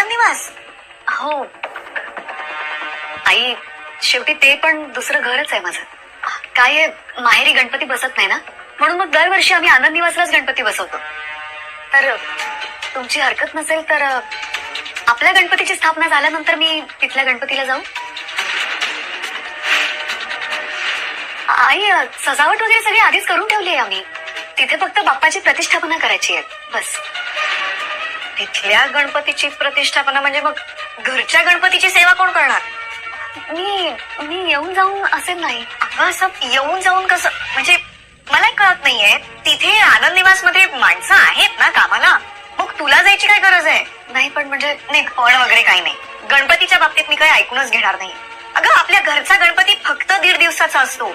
आनंद निवास हो आई शेवटी ते पण दुसरं घरच आहे माझं. काय आहे, माहेरी गणपती बसत नाही ना? म्हणून मग दरवर्षी आम्ही आनंद निवासलाच गणपती बसवतो. तर तुमची हरकत नसेल तर आपल्या गणपतीची स्थापना झाल्यानंतर मी तिथल्या गणपतीला जाऊ? आई सजावट वगैरे सगळी आधीच करून ठेवली आहे आम्ही. तिथे फक्त बाप्पाची प्रतिष्ठापना करायची आहे. बस. तिथल्या गणपतीची प्रतिष्ठापना म्हणजे मग घरच्या गणपतीची सेवा कोण करणार? मी मी येऊन जाऊन असेल नाही. अगं असं येऊन जाऊन कसं? म्हणजे मला कळत नाहीये. तिथे आनंद निवासमध्ये माणसं आहेत ना कामाला? मग तुला जायची काय गरज आहे? नाही पण म्हणजे नाही पण वगैरे काही नाही. गणपतीच्या बाबतीत मी काही ऐकूनच घेणार नाही. अगं आपल्या घरचा गणपती फक्त दीड दिवसाचा असतो.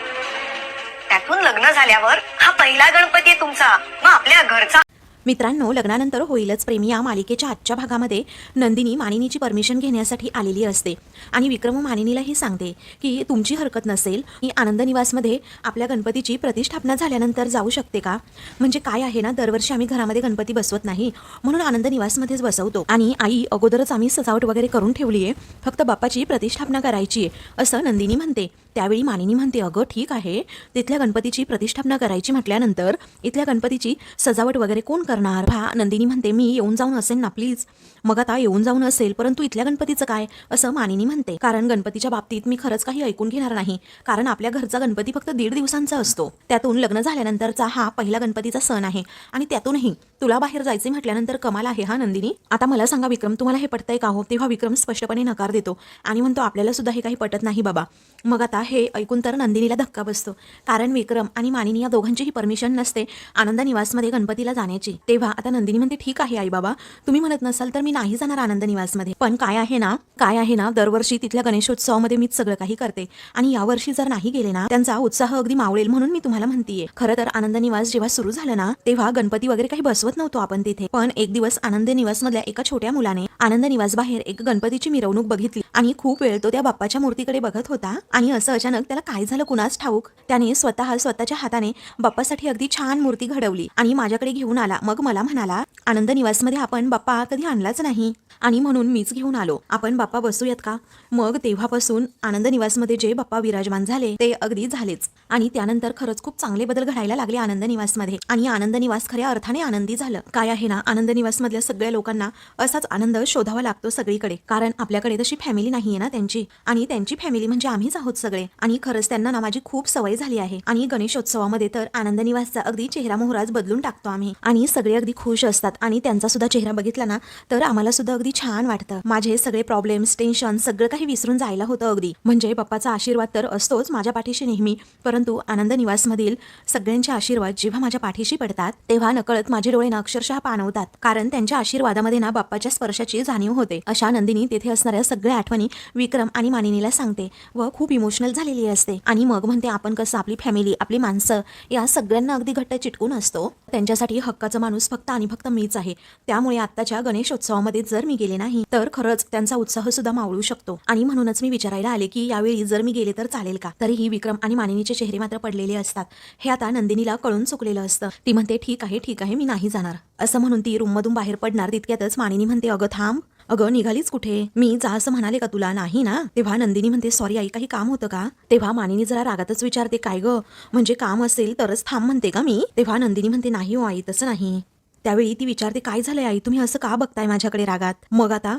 त्यातून लग्न झाल्यावर हा पहिला गणपती आहे तुमचा. मग आपल्या घरचा मित्रांनो लग्नानंतर होईलच प्रेमी या मालिकेच्या आजच्या भागामध्ये नंदिनी मानिनीची परमिशन घेण्यासाठी आलेली असते. आणि विक्रम मानिनीलाही सांगते की तुमची हरकत नसेल की आनंद निवासमध्ये आपल्या गणपतीची प्रतिष्ठापना झाल्यानंतर जाऊ शकते का? म्हणजे काय आहे ना दरवर्षी आम्ही घरामध्ये गणपती बसवत नाही म्हणून आनंद निवासमध्येच बसवतो. आणि आई अगोदरच आम्ही सजावट वगैरे करून ठेवली आहे फक्त बाप्पाची प्रतिष्ठापना करायची आहे असं नंदिनी म्हणते. त्यावेळी मानिनी म्हणते अगं ठीक आहे. तिथल्या गणपतीची प्रतिष्ठापना करायची म्हटल्यानंतर इथल्या गणपतीची सजावट वगैरे कोण करणार? भा नंदिनी म्हणते मी येऊन जाऊन असेल ना प्लीज. मग आता येऊन जाऊन असेल परंतु इथल्या गणपतीचं काय? असं मानिनी म्हणते. कारण गणपतीच्या बाबतीत मी खरंच काही ऐकून घेणार नाही. कारण आपल्या घरचा गणपती फक्त दीड दिवसांचा असतो. त्यातून लग्न झाल्यानंतरचा हा पहिला गणपतीचा सण आहे. आणि त्यातूनही तुला बाहेर जायचे म्हटल्यानंतर कमाल आहे हा नंदिनी? आता मला सांगा विक्रम तुम्हाला हे पटतंय का हो? तेव्हा विक्रम स्पष्टपणे नकार देतो आणि म्हणतो आपल्याला सुद्धा हे काही पटत नाही बाबा. मग आता हे ऐकून तर नंदिनीला धक्का बसतो. कारण विक्रम आणि मानिनी या दोघांचीही परमिशन नसते आनंद निवासमध्ये गणपतीला जाण्याची. तेव्हा आता नंदिनी म्हणते ठीक आहे आई बाबा तुम्ही म्हणत नसाल तर मी नाही जाणार आनंद निवासमध्ये. पण काय आहे ना काय आहे ना दरवर्षी तिथल्या गणेशोत्सवामध्ये मीच सगळं काही करते. आणि यावर्षी जर नाही गेले ना त्यांचा उत्साह अगदी मावळेल म्हणून मी तुम्हाला म्हणतीये. खरं तर आनंद निवास जेव्हा सुरू झालं ना तेव्हा गणपती वगैरे काही बसवत नव्हतो आपण तिथे. पण एक दिवस आनंद निवास मधल्या एका छोट्या मुलाने आनंद निवास बाहेर एक गणपतीची मिरवणूक बघितली. आणि खूप वेळ तो त्या बाप्पाच्या मूर्तीकडे बघत होता. आणि असं अचानक त्याला काय झालं कुणास ठाऊक? त्याने स्वतः स्वतःच्या हाताने बाप्पासाठी अगदी छान मूर्ती घडवली आणि माझ्याकडे घेऊन आला. मग मला म्हणाला आनंद निवासमध्ये आपण बाप्पा कधी आणलाच नाही. आणि म्हणून मीच घेऊन आलो. आपण बाप्पा बसूयात का? मग तेव्हापासून आनंद निवासमध्ये जे बाप्पा विराजमान झाले ते अगदी झालेच. आणि त्यानंतर खरंच खूप चांगले बदल घडायला लागले आनंद निवासमध्ये. आणि आनंद निवास खऱ्या अर्थाने आनंदी झालं. काय आहे ना आनंद निवास मधल्या सगळ्या लोकांना असाच आनंद शोधावा लागतो सगळीकडे. कारण आपल्याकडे तशी फॅमिली नाहीये ना त्यांची. आणि त्यांची फॅमिली म्हणजे आम्हीच आहोत सगळे. आणि खरंच त्यांना ना माझी खूप सवय झाली आहे. आणि गणेशोत्सवामध्ये तर आनंद निवासचा अगदी चेहरा मोहराज बदलून टाकतो आम्ही. आणि सगळे अगदी खुश असतात. आणि त्यांचा सुद्धा चेहरा बघितला ना तर आम्हाला सुद्धा अगदी छान वाटतं. माझे सगळे प्रॉब्लेम्स टेन्शन सगळं काही विसरून जायला होतं अगदी. म्हणजे पप्पाचा आशीर्वाद तर असतोच माझ्या पाठीशी नेहमी. परंतु आनंद निवासमधील सगळ्यांचे आशीर्वाद जेव्हा माझ्या पाठीशी पडतात तेव्हा नकळत माझे डोळे ना अक्षरशः पाणवतात कारण त्यांच्या आशीर्वादामध्ये ना बाप्पाच्या स्पर्शाची जाणीव होते. अशा नंदिनी तेथे असणाऱ्या सगळ्या आठवणी विक्रम आणि मानिनीला सांगते व खूप इमोशनल झालेली असते आणि मग म्हणते आपण कसं आपली फॅमिली आपली माणसं या सगळ्यांना अगदी घट्ट चिटकून असतो? त्यांच्यासाठी हक्काचा माणूस फक्त आणि फक्त मीच आहे. त्यामुळे आत्ताच्या गणेशोत्सवामध्ये जर मी गेले नाही तर खरंच त्यांचा उत्साह सुद्धा मावळू शकतो. आणि म्हणूनच मी विचारायला आले की यावेळी जर मी गेले तर चालेल का? तरीही विक्रम आणि मानिनीचे चेहरे मात्र पडलेले असतात. हे आता नंदिनीला कळून चुकलेलं असतं. ती म्हणते ठीक आहे ठीक आहे मी नाही जाणार. असं म्हणून ती रूममधून बाहेर पडणार. तितक्यातच मानिनी म्हणते अगं थांब. अगं निघालीच कुठे? मी जा असं म्हणाले का तुला? नाही ना? तेव्हा नंदिनी म्हणते सॉरी आई काही काम होतं का? तेव्हा मानिनी जरा रागातच विचारते काय ग? म्हणजे काम असेल तरच थांब म्हणते का मी? तेव्हा नंदिनी म्हणते नाही हो आई तसं नाही. त्यावेळी ती विचारते काय झालंय आई? तुम्ही असं का बघताय माझ्याकडे रागात? मग आता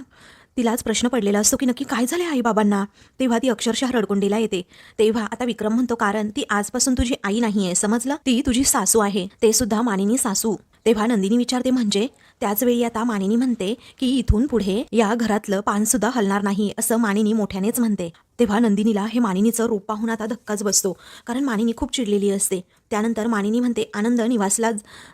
तिलाच प्रश्न पडलेला असतो की नक्की काय झाले आई बाबांना तेव्हा ती अक्षरशः रडकुंडीला येते. तेव्हा आता विक्रम म्हणतो कारण ती आजपासून तुझी आई नाहीये समजलं? ती तुझी सासू आहे. ते सुद्धा मानिनी सासू. तेव्हा नंदिनी विचारते म्हणजे? त्याचवेळी आता मानिनी म्हणते की इथून पुढे या घरातलं पान सुद्धा हलणार नाही असं मानिनी मोठ्यानेच म्हणते. तेव्हा नंदिनीला हे मानिनीचं रूप पाहून आता धक्काच बसतो कारण मानिनी खूप चिडलेली असते. त्यानंतर मानिनी म्हणते आनंद निवासला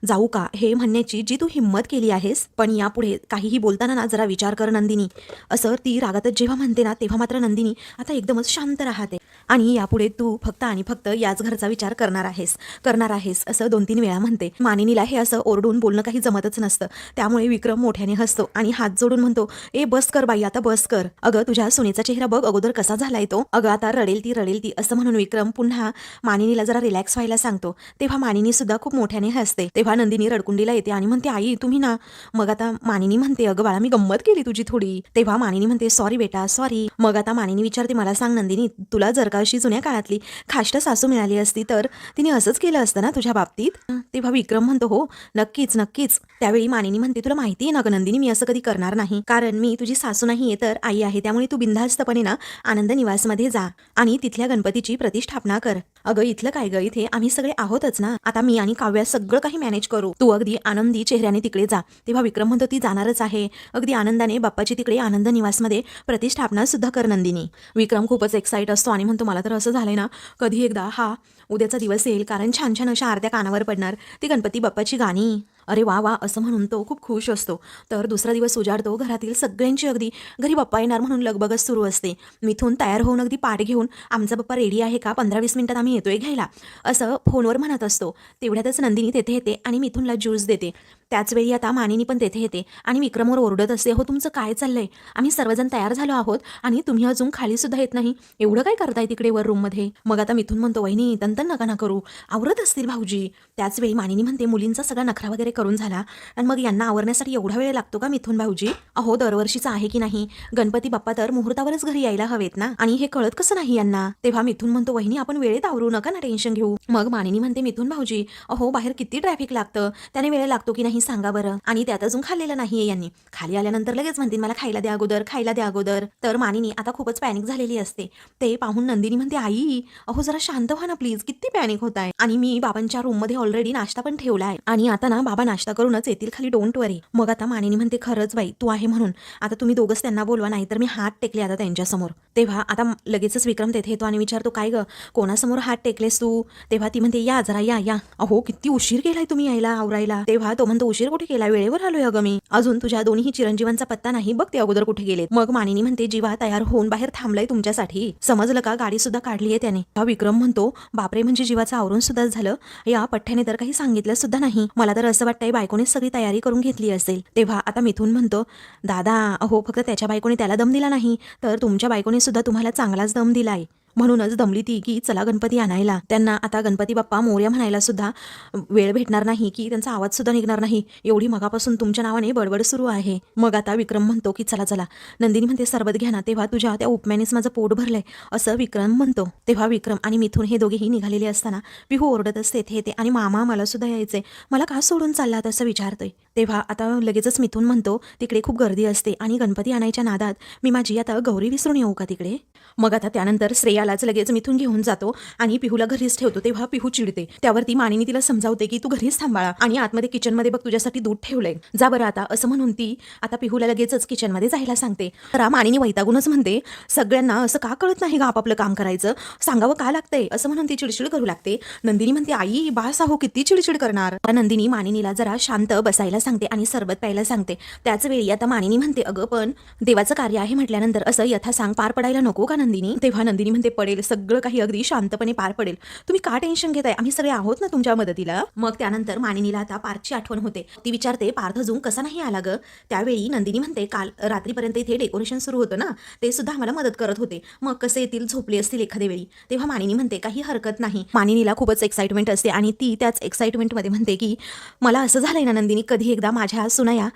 जाऊ का? हे म्हणण्याची जी तू हिंमत केली आहेस पण यापुढे काहीही बोलताना ना जरा विचार कर नंदिनी. असं ती रागातच जेव्हा म्हणते ना तेव्हा मात्र नंदिनी आता एकदमच शांत राहते. आणि यापुढे तू फक्त आणि फक्त याच घरचा विचार करणार आहेस करणार आहेस असं दोन तीन वेळा म्हणते. मानिनीला हे असं ओरडून बोलणं काही जमतच नसतं. त्यामुळे विक्रम मोठ्याने हसतो आणि हात जोडून म्हणतो ए बस कर बाई आता बस कर. अगं तुझ्या सुनेचा चेहरा बघ अगोदर कसा झालाय तो. अगं आता रडेल ती रडेल ती असं म्हणून विक्रम पुन्हा मानिनीला जरा रिलॅक्स व्हायला सांगतो. तेव्हा मानिनी सुद्धा खूप मोठ्याने हसते. तेव्हा नंदिनी रडकुंडीला येते आणि म्हणते आई तुम्ही ना. मग आता मानिनी म्हणते अगं बाळा मी गंमत केली तुझी थोडी. तेव्हा मानिनी म्हणते सॉरी बेटा सॉरी. मग आता मानिनी विचारते मला सांग नंदिनी तुला जर का अशी जुन्या काळातली खाष्ट सासू मिळाली असती तर तिने असंच केलं असतं ना तुझ्या बाबतीत? तेव्हा विक्रम म्हणतो हो नक्कीच नक्कीच. त्यावेळी मानिनी म्हणते तुला माहिती आहे ना ग नंदिनी मी असं कधी करणार नाही. कारण मी तुझी सासू नाहीये तर आई आहे. त्यामुळे तू बिनधास्तपणे ना आनंद निवासमध्ये जा आणि तिथल्या गणपतीची प्रतिष्ठापना कर. अगं इथलं काय ग? इथे आम्ही सगळे आहोतच ना. आता मी आणि काव्या सगळं काही मॅनेज करू. तू अगदी आनंदी चेहऱ्याने तिकडे जा. तेव्हा विक्रम म्हणतो ती जाणारच आहे. अगदी आनंदाने बाप्पाची तिकडे आनंद निवासमध्ये प्रतिष्ठापना सुद्धा कर नंदिनी. विक्रम खूपच एक्साईट असतो आणि म्हणतो मला तर असं झालं ना कधी एकदा हा उद्याचा दिवस येईल कारण छान छान अशा आरत्या कानावर पडणार ती गणपती बाप्पाची गाणी. अरे वा वा असं म्हणून तो खूप खुश असतो. तर दुसरा दिवस उजाडतो घरातील सगळ्यांची अगदी घरी बाप्पा येणार म्हणून लगबगच सुरू असते. मिथून तयार होऊन अगदी पाठ घेऊन आमचा बाप्पा रेडी आहे का? पंधरा वीस मिनिटात आम्ही येतोय घ्यायला. असं फोनवर म्हणत असतो. तेवढ्यातच नंदिनी तेथे येते आणि मिथूनला ज्यूस देते. त्याचवेळी आता मानिनी पण तेथे येते आणि विक्रमवर ओरडत असते हो तुमचं काय चाललंय? आम्ही सर्वजण तयार झालो आहोत आणि तुम्ही अजून खाली सुद्धा येत नाही. एवढं काय करताय तिकडे वर रूममध्ये? मग आता मिथून म्हणतो वहिनी तंतन नका ना करू. आवरत असतील भाऊजी. त्याचवेळी मानिनी म्हणते मुलींचा सगळा नखरा वगैरे करून झाला. आणि मग यांना आवरण्यासाठी एवढा वेळ लागतो का मिथून भाऊजी? अहो दरवर्षीचा आहे की नाही? गणपती बाप्पा तर मुहूर्तावरच घरी यायला हवेत ना? आणि हे कळत कसं नाही यांना? तेव्हा मिथून म्हणतो वहिनी आपण वेळेत आवरू नका ना टेन्शन घेऊ. मग मानिनी म्हणते मिथून भाऊजी अहो बाहेर किती ट्रॅफिक लागतं? त्याने वेळ लागतो की नाही सांगा बरं. आणि त्यात अजून खाल्लेलं नाहीये यांनी. खाली आल्यानंतर लगेच म्हणतील मला खायला द्या अगोदर खायला द्या अगोदर. तर मानिनी आता खूपच पॅनिक झालेली असते. ते पाहून नंदिनी म्हणते आई अहो जरा शांत व्हा ना प्लीज किती पॅनिक होत आहे आणि मी बाबांच्या रूममध्ये ऑलरेडी नाश्ता पण ठेवलाय आणि आता ना बाबा नाश्ता करूनच येतील खाली डोंट वरी मग आता मानिनी म्हणते खरंच बाई तू आहे म्हणून. आता तुम्ही दोघंच त्यांना बोलवा नाही तर मी हात टेकले आता त्यांच्यासमोर. तेव्हा आता लगेचच विक्रम तेथे येतो आणि विचारतो काय ग कोणासमोर हात टेकलेस तू? तेव्हा ती म्हणते या जरा या या. अहो किती उशीर केलाय तुम्ही यायला आवरायला. तेव्हा तो म्हणतो उशीर कुठे केला? वेळेवर आलोय अगं मी. अजून तुझ्या दोन्ही चिरंजीवांचा पत्ता नाही बघ ते अगोदर कुठे गेले. मग मानिनी म्हणते जीवा तयार होऊन बाहेर थांबलाय तुमच्यासाठी. समजलं का? गाडी सुद्धा काढली आहे त्याने विक्रम म्हणतो बापरे म्हणजे जीवाचं आवरून सुद्धा झालं? या पठ्ठ्याने तर काही सांगितलं सुद्धा नाही. मला तर असं वाटतंय बायकोने सगळी तयारी करून घेतली असेल. तेव्हा आता मिथून म्हणतो दादा अहो फक्त त्याच्या बायकोने त्याला दम दिला नाही तर तुमच्या बायकोने सुद्धा तुम्हाला चांगलाच दम दिलाय. म्हणूनच दमली ती की चला गणपती आणायला. त्यांना आता गणपती बाप्पा मोर्या म्हणायला सुद्धा वेळ भेटणार नाही की त्यांचा आवाज सुद्धा निघणार नाही. एवढी मगापासून तुमच्या नावाने बडबड सुरू आहे. मग आता विक्रम म्हणतो की चला चला. नंदिनी म्हणते सरबत घ्या ना तेव्हा तुझ्या त्या उपम्यानेच माझं पोट भरलंय. असं विक्रम म्हणतो. तेव्हा विक्रम आणि मिथून हे दोघेही निघालेले असताना पिहू ओरडत असते येथे येते आणि मामा मला सुद्धा यायचे मला का सोडून चाललात? असं विचारतोय. तेव्हा आता लगेचच मिथून म्हणतो तिकडे खूप गर्दी असते आणि गणपती आणायच्या नादात मी माझी आता गौरी विसरून येऊ का तिकडे? मग आता त्यानंतर श्रेयालाच लगेच मिथून घेऊन जातो आणि पिहूला घरीच ठेवतो. तेव्हा पिहू चिडते. त्यावरती मानिनी तिला समजावते की तू घरीच थांबाळा आणि आतमध्ये किचनमध्ये बघ तुझ्यासाठी दूध ठेवलंय. जा बरं आता. असं म्हणून ती आता पिहूला लगेचच किचनमध्ये जायला सांगते. तर मानिनी वैतागूनच म्हणते सगळ्यांना असं का कळत नाही का आपापलं काम करायचं? सांगावं का लागतंय? असं म्हणून ती चिडचिड करू लागते. नंदिनी म्हणते आई बास आहो किती चिडचिड करणार? नंदिनी मानिनीला जरा शांत बसायला सांगते आणि सरबत प्यायला सांगते. त्याच वेळी आता मानिनी म्हणते अगं पण देवाचं कार्य आहे म्हटल्यानंतर असं यथा सांग पार पडायला नको का नंदिनी तेव्हा नंदिनी म्हणते पडेल सगळं काही अगदी शांतपणे पार पडेल. तुम्ही का टेन्शन घेताय? आम्ही सगळे आहोत ना तुमच्या मदतीला. मग त्यानंतर मानिनीला आता पार्थची आठवण होते. ती विचारते पार्थ अजून कसा नाही आला ग? त्यावेळी नंदिनी म्हणते काल रात्रीपर्यंत इथे डेकोरेशन सुरू होतं ना ते सुद्धा आम्हाला मदत करत होते. मग कसे येतील झोपले असतील एखाद्या वेळी? तेव्हा मानिनी म्हणते काही हरकत नाही. मानिनीला खूपच एक्साइटमेंट असते आणि ती त्याच एक्साइटमेंटमध्ये म्हणते की मला असं झालंय ना नंदिनी कधी एकदा माझ्या सुनया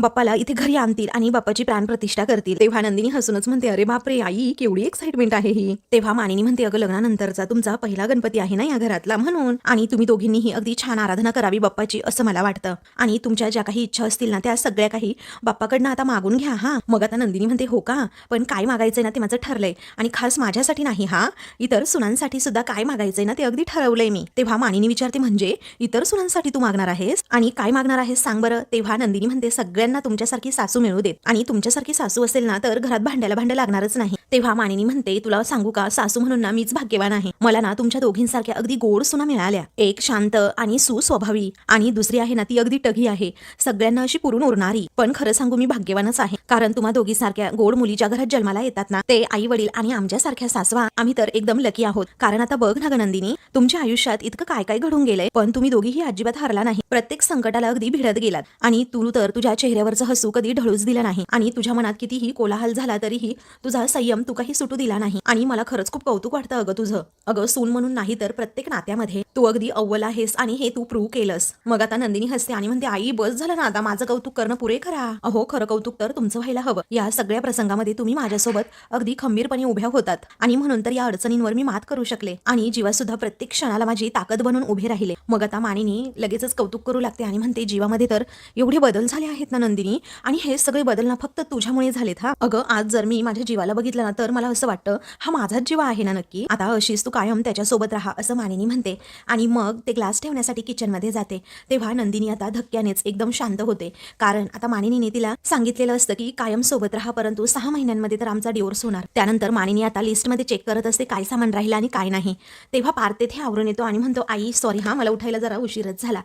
बाप्पाला इथे घरी आणतील आणि बाप्पाची प्राणप्रतिष्ठा करतील. तेव्हा नंदिनी हसूनच म्हणते अरे बापरे आई केवढी एक्साइटमेंट आहे ही. तेव्हा मानिनी म्हणते अगं लग्नानंतरचा तुमचा पहिला गणपती आहे ना या घरातला म्हणून? आणि तुम्ही दोघींनीही अगदी छान आराधना करावी बाप्पाची असं मला वाटतं. आणि तुमच्या ज्या काही इच्छा असतील ना त्या सगळ्या काही बाप्पाकडनं आता मागून घ्या हा. मग आता नंदिनी म्हणते हो का? पण काय मागायचंय ना ते माझं ठरलंय. आणि खास माझ्यासाठी नाही हा. इतर सुनांसाठी सुद्धा काय मागायचंय ना ते अगदी ठरवलंय मी. तेव्हा मानिनी विचारते म्हणजे इतर सुनांसाठी तू मागणार आहेस? आणि काय मागणार आहेस सांग बरं. तेव्हा नंदिनी म्हणते सगळ्या सगळ्यांना तुमच्यासारखी सासू मिळू देत. आणि तुमच्यासारखी सासू असेल ना तर घरात भांड्याला भांडं लागणारच नाही. तेव्हा मानिनी म्हणते तुला सांगू का सासू म्हणून ना मीच भाग्यवान आहे. मला ना तुमच्या दोघींसारख्या अगदी गोड सुना मिळाल्या. एक शांत आणि सुस्वभावी आणि दुसरी आहे ना ती अगदी टघी आहे. सगळ्यांना अशी पुरून उरणारी. पण खरं सांगू मी भाग्यवानच आहे. कारण तुम्हा दोघी सारख्या गोड मुलीच्या घरात जन्माला येतात ना ते आई वडील आणि आमच्यासारख्या सासवा आम्ही तर एकदम लकी आहोत. कारण आता बघ ना गनंदिनी तुमच्या आयुष्यात इतकं काय काय घडून गेलंय पण तुम्ही दोघीही अजिबात हरला नाही. प्रत्येक संकटाला अगदी भिडत गेलात. आणि तू तर तुझ्या चेहऱ्यावरचं हसू कधी ढळूच दिलं नाही. आणि तुझ्या मनात कितीही कोलाहल झाला तरीही तुझा संयम तू काही सुटू दिला नाही. आणि मला खरंच खूप कौतुक वाटतं अगं तुझं. अगं सून म्हणून नाही तर प्रत्येक नात्यामध्ये. तू अगदी अव्वल आहेस आणि हे तू प्रूव्ह केलंस. मग आता नंदिनी हसते आणि म्हणते आई बस झालं ना आता. माझं कौतुक करणं पुरे करा. अहो खरं कौतुक तर तुमचं व्हायला हवं. या सगळ्या प्रसंगामध्ये तुम्ही माझ्यासोबत अगदी खंबीरपणे उभ्या होतात. आणि म्हणून तर या अडचणींवर मी मात करू शकले. आणि जीवा सुद्धा प्रत्येक क्षणाला माझी ताकद बनून उभे राहिले. मग आता मानिनी लगेचच कौतुक करू लागते आणि म्हणते जीवामध्ये तर एवढे बदल झाले आहेत ना नंदिनी आणि हे सगळे बदल ना फक्त तुझ्यामुळे झालेत हा? अगं आज जर मी माझ्या जीवाला बघितलं ना तर मला असं वाटतं हा माझाच जीवा आहे ना नक्की? आता अशीच तू कायम त्याच्यासोबत राहा असं मानिनी म्हणते. आणि मग ते ग्लास ठेवण्यासाठी किचनमध्ये जाते. तेव्हा नंदिनी आता धक्क्यानेच एकदम शांत होते. कारण आता मानिनीने तिला सांगितलेलं असतं की कायम सोबत राहा परंतु सहा महिन्यांमध्ये तर आमचा डिवोर्स होणार. त्यानंतर मानिनी आता लिस्टमध्ये चेक करत असते काय सामान राहिलं आणि काय नाही. तेव्हा पार तेथे आवरून येतो आणि म्हणतो आई सॉरी हा मला उठायला जरा उशीरच झाला.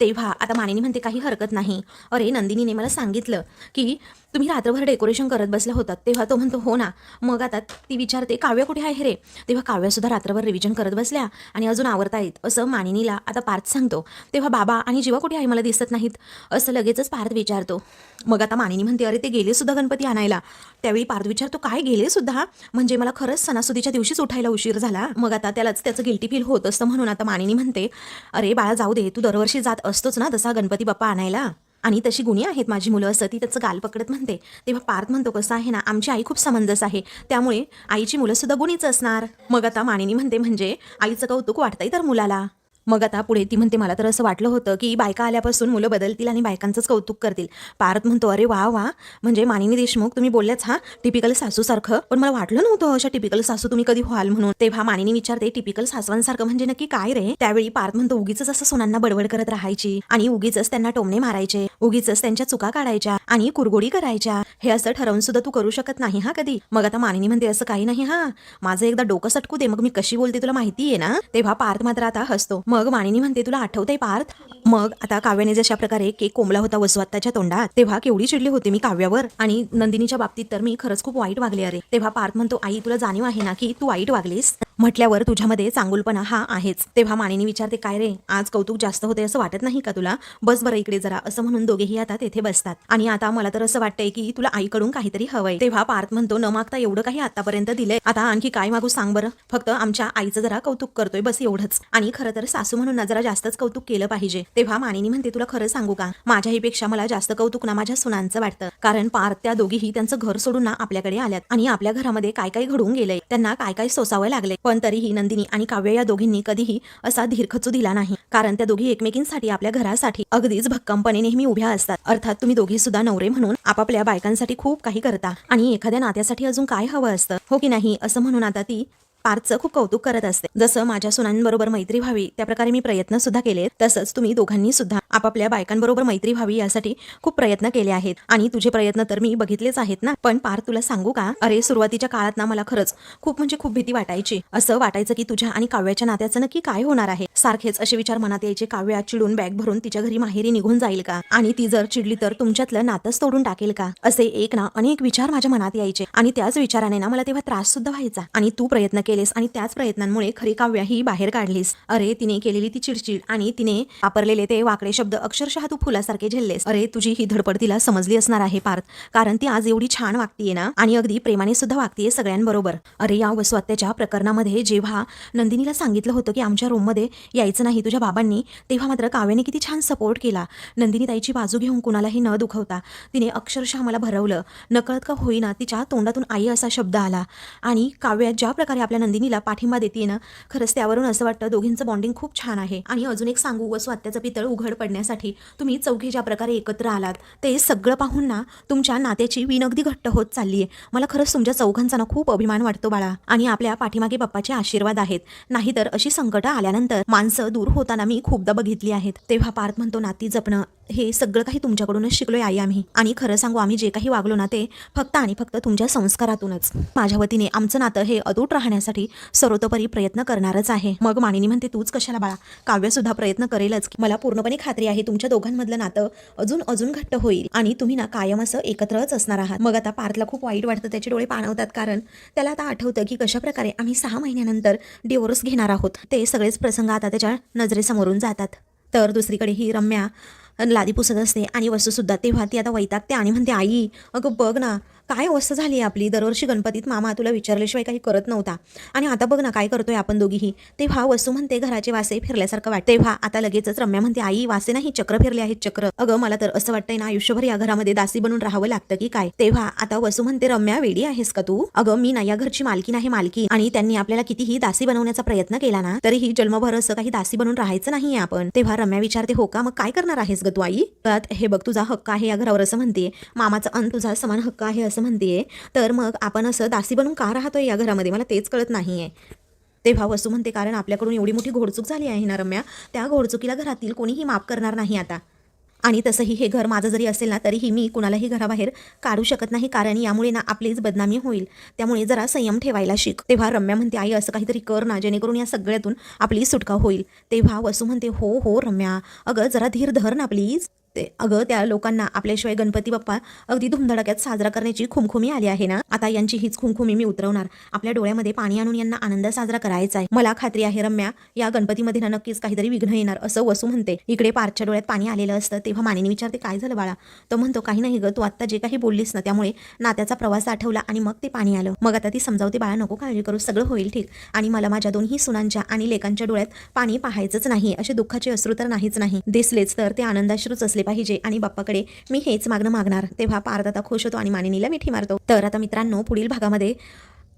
तेव्हा आता मानिनी म्हणते काही हरकत नाही. अरे नंदिनीने मला सांगितलं की तुम्ही रात्रभर डेकोरेशन करत बसल्या होतात. तेव्हा तो म्हणतो हो ना. मग आता ती विचारते काव्य कुठे आहे रे? तेव्हा काव्यसुद्धा रात्रभर रिव्हिजन करत बसल्या आणि अजून आवडता येत. असं मानिनीला आता पार्थ सांगतो. तेव्हा बाबा आणि जीवा कुठे आहे मला दिसत नाहीत? असं लगेचच पार्थ विचारतो. मग आता मानिनी म्हणते अरे ते गेलेसुद्धा गणपती आणायला. त्यावेळी पार्थ विचारतो काय गेलेसुद्धा म्हणजे मला खरंच सणासुदीच्या दिवशीच उठायला उशीर झाला. मग आता त्यालाच त्याचं गिल्टी फील होत असतं म्हणून आता मानिनी म्हणते अरे बाळा जाऊ दे. तू दरवर्षी जात असतोच ना तसा गणपती बाप्पा आणायला. आणि तशी गुणी आहेत माझी मुलं असं. ती त्याचं गाल पकडत म्हणते. तेव्हा पार्थ म्हणतो कसं आहे ना आमची आई खूप समंजस आहे. त्यामुळे आईची मुलं सुद्धा गुणीच असणार. मग आता मानिनी म्हणते म्हणजे आईचं कौतुक वाटतंय तर मुलाला. मग आता पुढे ती म्हणते मला तर असं वाटलं होतं की बायका आल्यापासून मुलं बदलतील आणि बायकांचंच कौतुक करतील. पार्थ म्हणतो अरे वा वा. म्हणजे मानिनी देशमुख तुम्ही बोलल्याच हा टिपिकल सासूसारखं. पण मला वाटलं नव्हतं अशा टिपिकल सासू तुम्ही कधी व्हाल म्हणून. तेव्हा मानिनी विचारते टिपिकल सासवांसारखं म्हणजे नक्की काय रे? त्यावेळी पार्थ म्हणतो उगीच असं सोनांना बडबड करत राहायची आणि उगीच त्यांना टोमणे मारायचे. उगीच त्यांच्या चुका काढायच्या आणि कुरगोडी करायच्या. हे असं ठरवून सुद्धा तू करू शकत नाही हा कधी? मग आता मानिनी म्हणते असं काही नाही हा. माझं एकदा डोकं सटकू दे. मग मी कशी बोलते तुला माहिती आहे ना? तेव्हा पार्थ मात्र आता हसतो. मग मानिनी म्हणते तुला आठवतंय पार्थ? मग आता काव्याने जशा प्रकारे केक कोंबला होता वसवात्ताच्या तोंडात तेव्हा केवढी चिडली होती मी काव्यावर. आणि नंदिनीच्या बाबतीत तर मी खरंच खूप वाईट वागले अरे. तेव्हा पार्थ म्हणतो आई तुला जाणीव आहे ना की तू वाईट वागलीस? म्हटल्यावर तुझ्यामध्ये चांगुलपणा हा आहेच. तेव्हा मानिनी विचारते काय रे आज कौतुक जास्त होते असं वाटत नाही का तुला? बस बरं इकडे जरा असं म्हणून दोघेही आता तेथे बसतात. आणि आता मला तर असं वाटतंय की तुला आईकडून काहीतरी हवंय. तेव्हा पार्थ म्हणतो न मागता एवढं काही आतापर्यंत दिलंय. आता आणखी काय मागू सांग बरं? फक्त आमच्या आईचं जरा कौतुक करतोय बस एवढंच. आणि खरं तर सासू म्हणून ना जरा जास्तच कौतुक केलं पाहिजे. तेव्हा मानिनी म्हणते तुला खरं सांगू का? माझ्याहीपेक्षा मला जास्त कौतुक ना माझ्या सुनांचं वाटतं. कारण पार त्या दोघीही त्यांचं घर सोडून ना आपल्याकडे आल्यात आणि आपल्या घरामध्ये काय काय घडून गेलंय त्यांना काय काय सोसावं लागले पण तरीही नंदिनी आणि काव्य या दोघींनी कधीही असा धीरखचू दिला नाही. कारण त्या दोघी एकमेकींसाठी आपल्या घरासाठी अगदीच भक्कमपणे नेहमी उभ्या असतात. अर्थात तुम्ही दोघी सुद्धा नवरे म्हणून आपापल्या बायकांसाठी खूप काही करता आणि एखाद्या नात्यासाठी अजून काय हवं असतं? हो की नाही? असं म्हणून आता ती पार्थचं खूप कौतुक करत असते. जसं माझ्या सुनांबरोबर मैत्री व्हावी त्या प्रकारे मी प्रयत्न सुद्धा केले तसंच तुम्ही दोघांनी सुद्धा आपापल्या बायकांबरोबर मैत्री व्हावी यासाठी खूप प्रयत्न केले आहेत. आणि तुझे प्रयत्न तर मी बघितलेच आहेत ना? पण पार्थ तुला सांगू का? अरे सुरुवातीच्या काळात ना मला खरंच खूप म्हणजे खूप भीती वाटायची. असं वाटायचं की तुझ्या आणि काव्याच्या नात्याचं नक्की काय होणार आहे? सारखेच असे विचार मनात यायचे काव्या चिडून बॅग भरून तिच्या घरी माहेरी निघून जाईल का? आणि ती जर चिडली तर तुमच्यातलं नातंच तोडून टाकेल का? असे एक ना अनेक विचार माझ्या मनात यायचे. आणि त्याच विचाराने ना मला तेव्हा त्रास सुद्धा व्हायचा. आणि तू प्रयत्न केलेस आणि त्याच प्रयत्नांमुळे खरी काव्या ही बाहेर काढलीस. अरे तिने केलेली ती चिडचिड आणि तिने वापरलेले ते वाकडे शब्द अक्षरशः तू फुलासारखे झेललेस. अरे तुझी ही धडपड तिला समजली असणार आहे पार्थ कारण ती आज एवढी छान वागतीये ना? आणि अगदी प्रेमाने सुद्धा वागतीये सगळ्यांबरोबर. अरे या वसवात्याच्या प्रकरणामध्ये जेव्हा नंदिनीला सांगितलं होतं की आमच्या रूममध्ये यायचं नाही तुझ्या बाबांनी तेव्हा मात्र काव्याने किती छान सपोर्ट केला. नंदिनी ताईची बाजू घेऊन कुणालाही न दुखवता तिने अक्षरशः मला भरवलं. नकळत का होईना तिच्या तोंडातून आई असा शब्द आला. आणि काव्या ज्या प्रकारे आपल्या नंदिनीला पाठिंबा देते ना खरंच त्यावरून असं वाटतं दोघींचं बॉन्डिंग खूप छान आहे. आणि अजून एक सांगू व स्वात्याचं पितळ उघड पडण्यासाठी तुम्ही चौघी ज्या प्रकारे एकत्र आलात ते सगळं पाहून ना तुमच्या नात्याची विनगदी घट्ट होत चालली आहे मला खरंच तुमच्या चौघांचा ना खूप अभिमान वाटतो बाळा. आणि आपल्या पाठीमागे बाप्पाचे आशीर्वाद आहेत. नाहीतर अशी संकटं आल्यानंतर माणसं दूर होताना मी खूपदा बघितली आहेत. तेव्हा पार्थ म्हणतो नाती जपणं हे सगळं काही तुमच्याकडूनच शिकलोय आई आम्ही. आणि खरं सांगू आम्ही जे काही वागलो ना ते फक्त आणि फक्त तुमच्या संस्कारातूनच. माझ्या वतीने आमचं नातं हे अतूट राहण्यासाठी सर्वतोपरी प्रयत्न करणारच आहे. मग मानिनी म्हणते तूच कशाला बाळा? काव्य सुद्धा प्रयत्न करेलच. मला पूर्णपणे खात्री आहे तुमच्या दोघांमधलं नातं अजून अजून घट्ट होईल आणि तुम्ही ना कायम असं एकत्रच असणार आहात. मग आता पार्थला खूप वाईट वाटतं त्याचे डोळे पाणवतात कारण त्याला आता आठवतं की कशा प्रकारे आम्ही सहा महिन्यानंतर डिवोर्स घेणार आहोत. ते सगळेच प्रसंग आता त्याच्या नजरेसमोरून जातात. तर दुसरीकडे ही रम्या लादी पुसत असते आणि वस्तूसुद्धा तेव्हा ती आता वैतागते आणि म्हणते आई अगं बघ ना काय अवस्था झाली आहे आपली? दरवर्षी गणपतीत मामा तुला विचारल्याशिवाय काही करत नव्हता. आणि आता बघ ना काय करतोय आपण दोघीही. तेव्हा वस्तू म्हणते घराचे वासे फिरल्यासारखं वाटते तेव्हा आता लगेचच रम्या म्हणते आई वासे नाही चक्र फिरले आहेत चक्र. अगं मला तर असं वाटतंय ना आयुष्यभर या घरामध्ये दासी बनून राहावं लागतं की काय? तेव्हा आता वसू म्हणते रम्या वेडी आहेस का तू? अगं मी ना या घरची मालकी नाही मालकी. आणि त्यांनी आपल्याला कितीही दासी बनवण्याचा प्रयत्न केला ना तरीही जन्मभर असं काही दासी बनून राहायचं नाहीये आपण. तेव्हा रम्या विचारते हो का मग काय करणार आहेस ग तू आई? हे बघ तुझा हक्क आहे या घरावर असं म्हणते. मामाचा अन तुझा समान हक्क आहे असं म्हणते तर मग आपण असं दासी बनून का राहतोय या घरामध्ये? मला तेच कळत नाहीये. तेव्हा वसू म्हणते कारण आपल्याकडून एवढी मोठी घोडचूक झाली आहे ना रम्या? त्या घोडचुकीला घरातील कोणीही माफ करणार नाही आता. आणि तसंही हे घर माझं जरी असेल ना तरीही मी कुणालाही घराबाहेर काढू शकत नाही. कारण यामुळे ना आपलीच बदनामी होईल. त्यामुळे जरा संयम ठेवायला शिक. तेव्हा रम्या म्हणते आई असं काहीतरी कर ना जेणेकरून या सगळ्यातून आपली सुटका होईल. तेव्हा वसू म्हणते हो हो रम्या. अगं जरा धीर धर ना प्लीज असते. अगं त्या लोकांना आपल्याशिवाय गणपती बाप्पा अगदी धुमधडाक्यात साजरा करण्याची खुमखुमी आली आहे ना? आता यांची हीच खुमखुमी मी उतरवणार. आपल्या डोळ्यामध्ये पाणी आणून यांना आनंद साजरा करायचा आहे. मला खात्री आहे रम्या या गणपतीमध्ये ना नक्कीच काहीतरी विघ्न येणार असं वसू म्हणते. इकडे पारच्या डोळ्यात पाणी आलेलं असतं तेव्हा मानेने विचारते काय झालं बाळा? तो म्हणतो काही नाही ग तू आत्ता जे काही बोललीस ना त्यामुळे नात्याचा प्रवास आठवला आणि मग ते पाणी आलं. मग आता ती समजावते बाळा नको काळजी करू सगळं होईल ठीक. आणि मला माझ्या दोन्ही सुनांच्या आणि लेकांच्या डोळ्यात पाणी पाहायचंच नाही असे दुःखाचे अश्रू तर नाहीच नाही. दिसलेच तर ते आनंदाश्रूच असले पाहिजे आणि बाप्पाकडे मी हेच मागणं मागणार. तेव्हा पारदाता खुश होतो आणि मानिनीला मिठी मारतो. तर आता मित्रांनो पुढील भागामध्ये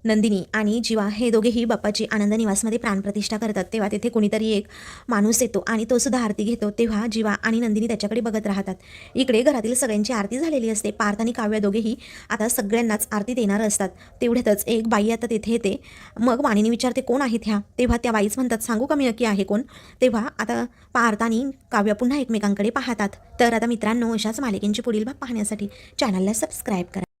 नंदिनी आणि जीवा हे दोघेही बाप्पाची आनंद निवासमध्ये प्राणप्रतिष्ठा करतात. तेव्हा तिथे कोणीतरी एक माणूस येतो आणि तो सुद्धा आरती घेतो. तेव्हा जीवा आणि नंदिनी त्याच्याकडे बघत राहतात. इकडे घरातील सगळ्यांची आरती झालेली असते. पार्थ आणि काव्य दोघेही आता सगळ्यांनाच आरती देणार असतात. तेवढ्यातच एक बाई आता तेथे येते. मग मानिनी विचारते कोण आहेत ह्या? तेव्हा त्या बाईच म्हणतात सांगू का मी नक्की आहे कोण? तेव्हा आता पार्थ आणि काव्य पुन्हा एकमेकांकडे पाहतात. तर आता मित्रांनो अशाच मालिकेंची पुढील भाग पाहण्यासाठी चॅनलला सबस्क्राईब करा.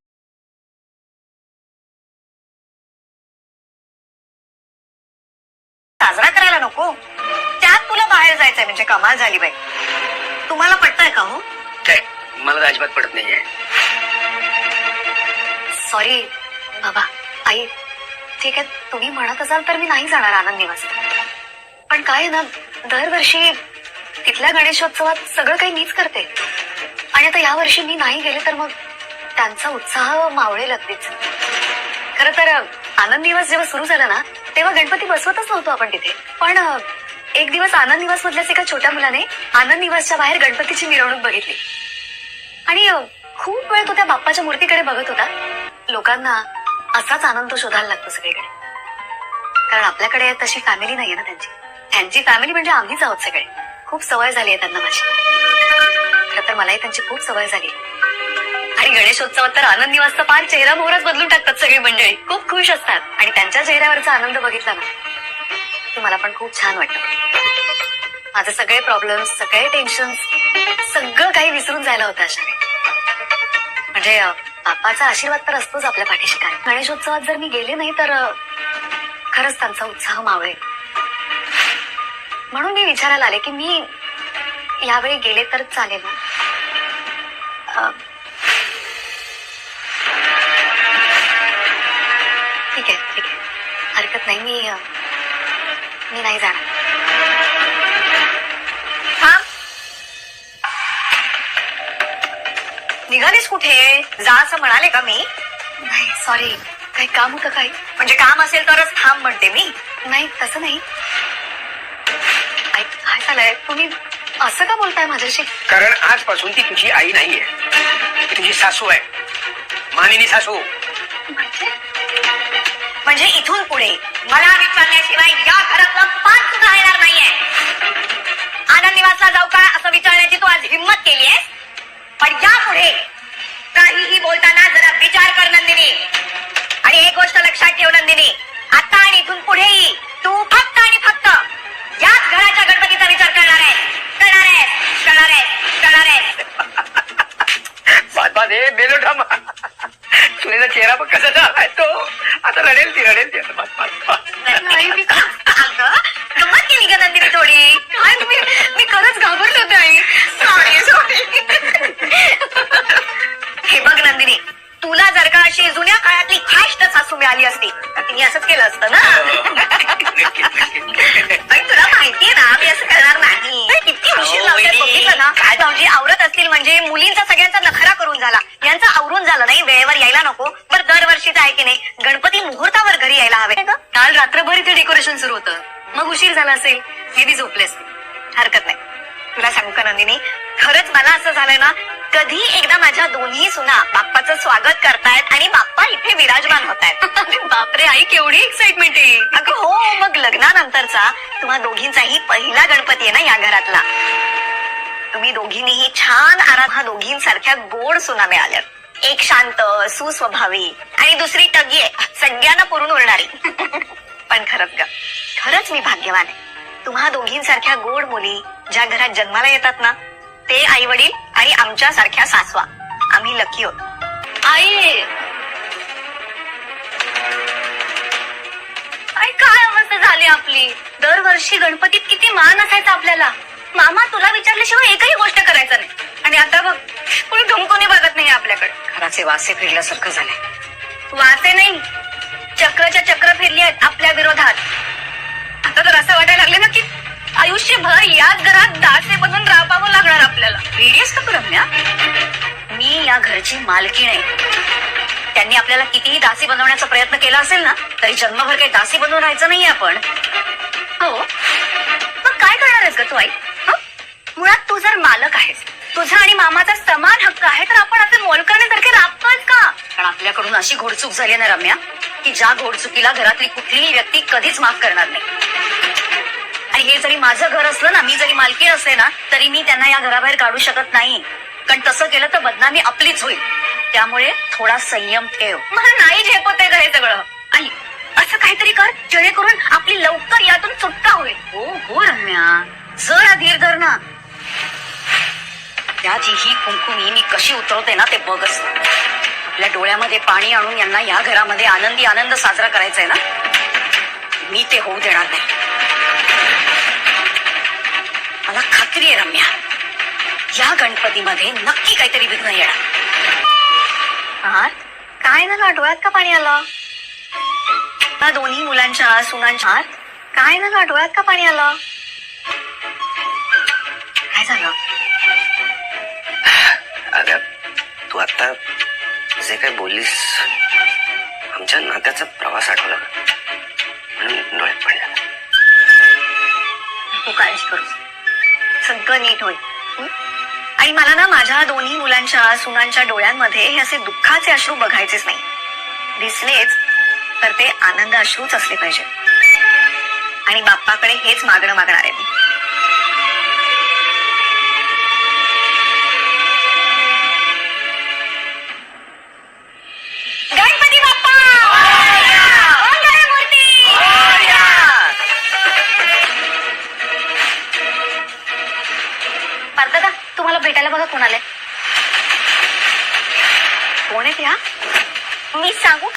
कमाल झाली बाई. तुम्हाला पटतंय का हो? काय? मला अजिबात पडत नाहीये. सॉरी बाबा आई. ठीक आहे तुम्ही म्हणत असाल तर मी नाही जाणार आनंद निवास पण काय आहे ना दरवर्षी तिथल्या गणेशोत्सवात सगळं काही मीच करते. आणि आता या वर्षी मी नाही गेले तर मग त्यांचा उत्साह मावळेल अगदीच. खर तर आनंद निवास जेव्हा सुरू झाला ना तेव्हा गणपती बसवतच नव्हतो आपण तिथे. पण एक दिवस आनंद निवास मधल्याच एका छोट्या मुलाने आनंद निवासच्या बाहेर गणपतीची मिरवणूक बघितली. आणि खूप वेळ तो त्या बाप्पाच्या मूर्तीकडे बघत होता. लोकांना असाच आनंद शोधायला लागतो सगळीकडे. कारण आपल्याकडे तशी फॅमिली नाहीये ना त्यांची. त्यांची फॅमिली म्हणजे आम्हीच आहोत सगळे. खूप सवय झाली आहे त्यांना माझी. खर तर मलाही त्यांची खूप सवय झाली. आणि गणेशोत्सवात तर आनंद निवासचा पार चेहरा मोहराच बदलून टाकतात सगळी मंडळी. खूप खुश असतात. आणि त्यांच्या चेहऱ्यावरचा आनंद बघितला ना. की मला पण खूप छान वाटत माझे सगळे प्रॉब्लेम्स सगळे टेन्शन सगळं काही विसरून जायला होतं अशा म्हणजे बाप्पाचा आशीर्वाद तर असतोच आपल्या पाठीशी काय गणेशोत्सवात जर मी गेले नाही तर खरंच त्यांचा उत्साह मावळे म्हणून मी विचारायला आले की मी यावेळी गेले तर चालेल. ना मी नाही जाणार थांब निघालीस कुठे जा असं म्हणाले का मी नाही सॉरी काही काम होतं काही म्हणजे काम असेल तरच थांब म्हणते मी नाही तसं नाही ऐक काय झालंय तुम्ही असं का बोलताय माझ्याशी कारण आजपासून ती तुझी आई नाहीये ती तुझी सासू आहे मानिनी सासू म्हणजे म्हणजे इथून पुढे मला विचारल्याशिवाय या घरातलं पाच सुद्धा येणार नाहीये. आनंद निवासला जाऊ का असं विचारण्याची तू आज हिंमत केली आहे पण यापुढे काहीही बोलताना जरा विचार कर नंदिनी. आणि एक गोष्ट लक्षात ठेव नंदिनी. आता आणि इथून पुढेही तू फक्त आणि फक्त याच घराच्या गणपतीचा विचार करणार आहे करणार आहे करणार आहे करणार आहे हे सुनेचा चेहरा पण कसा झालाय तो? आता रडेल ती रडेल ती. आता अगं, गंमत केली का नंदिनी थोडी? काय मी मी खरंच घाबरले होते आई. सॉरी सॉरी हे बघ नंदिनी तुला जर का अशी जुन्या काळातली खाष्ट सासू मिळाली असती तर तिने असंच केलं असतं ना. पण तुला माहितीये ना मी असं करणार नाही. किती उशीर लावतात. बघितलं ना? काय आवरत असतील म्हणजे मुलींचा सगळ्यांचा नखरा करून झाला यांचं आवरून झालं नाही वेळेवर यायला नको पण दरवर्षीच आहे की नाही? गणपती मुहूर्तावर घरी यायला हवे. काल रात्रभर इथे डेकोरेशन सुरू होतं. मग उशीर झाला असेल. हे बी झोपलेस. हरकत नाही. तुला सांगू का नंदिनी? खरंच मला असं झालंय ना कधी एकदा माझ्या दोन्ही सुना बाप्पाचं स्वागत करतायत आणि बाप्पा इथे विराजमान होत आहेत बापरे आई केवढी एक्साइटमेंट आहे. अगं हो मग लग्नानंतरचा तुम्हा दोघींचाही पहिला गणपती आहे ना या घरातला. तुम्ही दोघींनीही छान आराम हा दोघींसारख्या गोड सुना मिळाल्या एक शांत सुस्वभावी आणि दुसरी टगी आहे. सगळ्यांना पुरून उरणारी. पण खरंच ग खरंच मी भाग्यवान आहे. तुम्हा दोघींसारख्या गोड मुली ज्या घरात जन्माला येतात ना ते आई वडील आणि आमच्या सारख्या सासवा. आम्ही लकी होत आई! आई काय अवस्था झाली आपली? दरवर्षी गणपतीत किती मान असायचा आपल्याला. मामा तुला विचारल्याशिवाय एकही गोष्ट करायचं नाही. आणि आता बघ कोणी ढुंकून बघत नाही आपल्याकडे. घराचे वासे फिरल्यासारखं झालंय. वाचे नाही. चक्रच्या चक्र फिरली आहेत आपल्या विरोधात. आता तर असं वाटायला लागले ना की आयुष्यभर याच घरात दासे बनून राबावं लागणार आपल्याला. वेडियस का तू रम्या? मी या घरची मालकी नाही त्यांनी आपल्याला कितीही दासी बनवण्याचा प्रयत्न केला असेल ना तरी जन्मभर काही दासी बनवून राहायचं नाहीये आपण. हो. मग काय करणार आहेस ग तू आई? मुळात तू जर मालक आहेस तुझा आणि मामाचा समान हक्क आहे तर आपण असे मोलकरण्यासारखे राबतोय का? कारण आपल्याकडून अशी घोडचूक झाली ना रम्या की ज्या घोडचुकीला घरातली कुठलीही व्यक्ती कधीच माफ करणार नाही. आणि हे जरी माझं घर असलं ना मी जरी मालकी असले ना तरी मी त्यांना या घराबाहेर काढू शकत नाही. कारण तसं केलं तर बदनामी आपलीच होईल. त्यामुळे थोडा संयम ठेव. मला नाही झेपत आहे हे सगळं. आई असं काहीतरी कर जेणेकरून आपली लवकर यातून सुटका होईल. हो हो रम्या. जरा धीर धर ना. त्याची ही कुंकुमी मी कशी उतरवते ना ते बघच. आपल्या डोळ्यामध्ये पाणी आणून यांना या घरामध्ये आनंदी आनंद साजरा करायचा आहे ना? मी ते होऊ देणार नाही. मला खात्री आहे रम्या. या गणपतीमध्ये नक्की काहीतरी विघ्न येणार. काय ना डोळ्यात का पाणी आलं? दोन्ही मुलांच्या सुनांच्या काय ना डोळ्यात का पाणी आलं? अरे तू आता जे काही बोललीस आमच्या नात्याचा प्रवास आठवला. म्हणून डोळ्यात पडला. तू काळजी करू सगळं नीट होईल. हं? आणि मला ना माझ्या दोन्ही मुलांच्या सुनांच्या डोळ्यांमध्ये हे असे दुःखाचे अश्रू बघायचेच नाही. दिसलेच तर ते आनंद अश्रूच असले पाहिजे. आणि बाप्पाकडे हेच मागणं मागणार आहे मी. तुम्हाला भेटायला बघा कोण आले कोण आहेत ह्या मी सांगू?